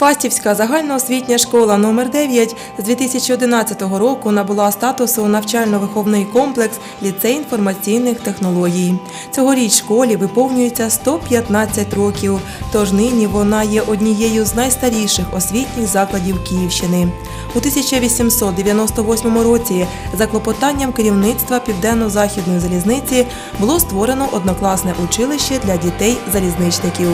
Фастівська загальноосвітня школа номер 9 з 2011 року набула статусу навчально-виховний комплекс ліцей інформаційних технологій. Цьогоріч школі виповнюється 115 років, тож нині вона є однією з найстаріших освітніх закладів Київщини. У 1898 році за клопотанням керівництва Південно-Західної залізниці було створено однокласне училище для дітей залізничників.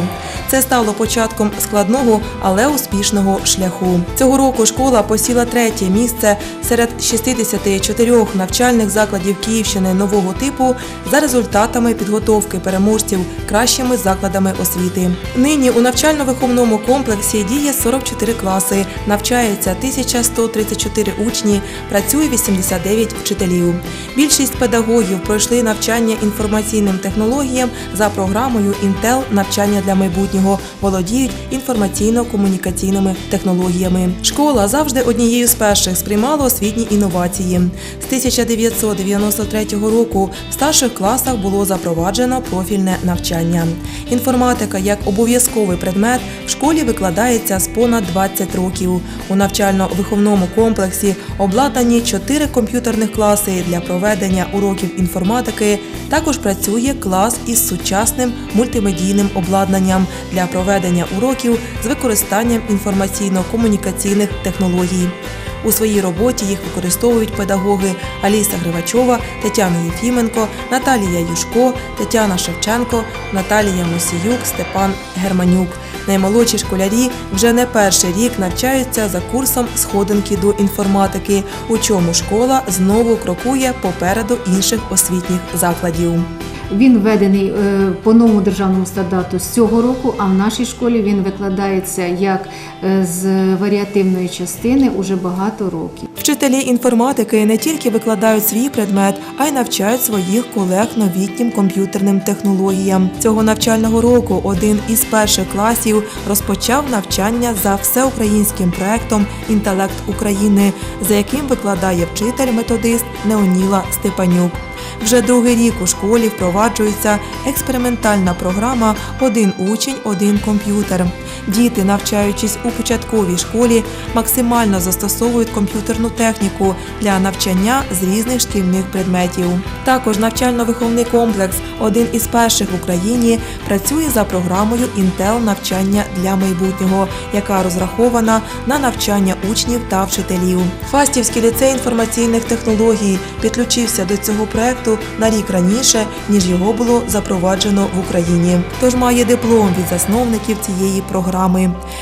Це стало початком складного, але успішного шляху. Цього року школа посіла третє місце серед 64 навчальних закладів Київщини нового типу за результатами підготовки переможців кращими закладами освіти. Нині у навчально-виховному комплексі діє 44 класи, навчається 1134 учні, працює 89 вчителів. Більшість педагогів пройшли навчання інформаційним технологіям за програмою Інтел навчання для майбутнього, володіють інформаційно-комунікаційними технологіями. Школа завжди однією з перших сприймала освітні інновації. З 1993 року в старших класах було запроваджено профільне навчання. Інформатика як обов'язковий предмет в школі викладається з понад 20 років. У навчально-виховному комплексі обладнані 4 комп'ютерних класи для проведення уроків інформатики. Також працює клас із сучасним мультимедійним обладнанням для проведення уроків з використанням інформаційно-комунікаційних технологій. У своїй роботі їх використовують педагоги Аліса Гривачова, Тетяна Єфіменко, Наталія Юшко, Тетяна Шевченко, Наталія Мосіюк, Степан Германюк. Наймолодші школярі вже не перший рік навчаються за курсом сходинки до інформатики, у чому школа знову крокує попереду інших освітніх закладів. Він введений е, по новому державному стандарту з цього року, а в нашій школі він викладається як е, з варіативної частини уже багато років. Вчителі інформатики не тільки викладають свій предмет, а й навчають своїх колег новітнім комп'ютерним технологіям. Цього навчального року один із перших класів розпочав навчання за всеукраїнським проектом Інтелект України, за яким викладає вчитель-методист Неоніла Степанюк. Вже другий рік у школі впроваджується експериментальна програма Один учень, один комп'ютер. Діти, навчаючись у початковій школі, максимально застосовують комп'ютерну техніку для навчання з різних шкільних предметів. Також навчально-виховний комплекс, один із перших в Україні, працює за програмою Інтел навчання для майбутнього, яка розрахована на навчання учнів та вчителів. Фастівський ліцей інформаційних технологій підключився до цього проекту на рік раніше, ніж його було запроваджено в Україні. Тож має диплом від засновників цієї програми.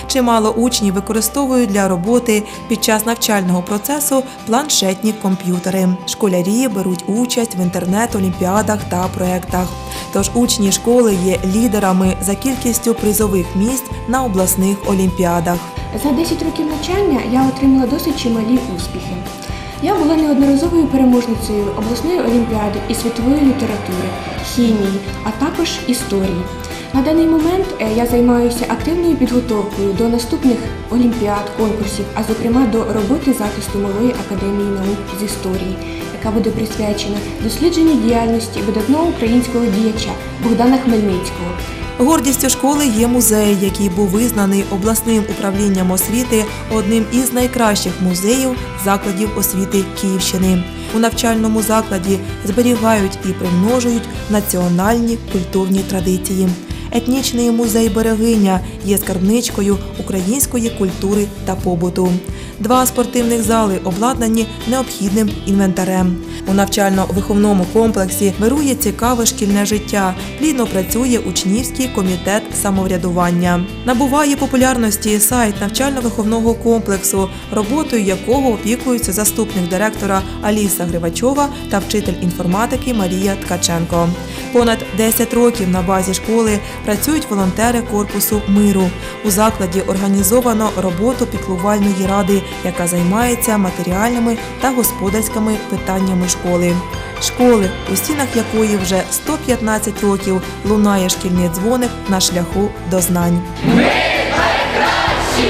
Чимало учнів використовують для роботи під час навчального процесу планшетні комп'ютери. Школярі беруть участь в інтернет-олімпіадах та проєктах. Тож учні школи є лідерами за кількістю призових місць на обласних олімпіадах. За 10 років навчання я отримала досить чималі успіхи. Я була неодноразовою переможницею обласної олімпіади і світової літератури, хімії, а також історії. На даний момент е, я займаюся активною підготовкою до наступних олімпіад, конкурсів, а зокрема до роботи захисту малої академії наук з історії, яка буде присвячена дослідженню діяльності видатного українського діяча Богдана Хмельницького. Гордістю школи є музей, який був визнаний обласним управлінням освіти одним із найкращих музеїв закладів освіти Київщини. У навчальному закладі зберігають і примножують національні культурні традиції. Етнічний музей Берегиня є скарбничкою української культури та побуту. Два спортивних зали обладнані необхідним інвентарем. У навчально-виховному комплексі вирує цікаве шкільне життя. Плідно працює учнівський комітет самоврядування. Набуває популярності сайт навчально-виховного комплексу, роботою якого опікується заступник директора Аліса Гривачова та вчитель інформатики Марія Ткаченко. Понад 10 років на базі школи працюють волонтери корпусу миру. У закладі організовано роботу піклувальної ради, яка займається матеріальними та господарськими питаннями школи. Школи, у стінах якої вже 115 років лунає шкільний дзвоник на шляху до знань. Ми найкращі!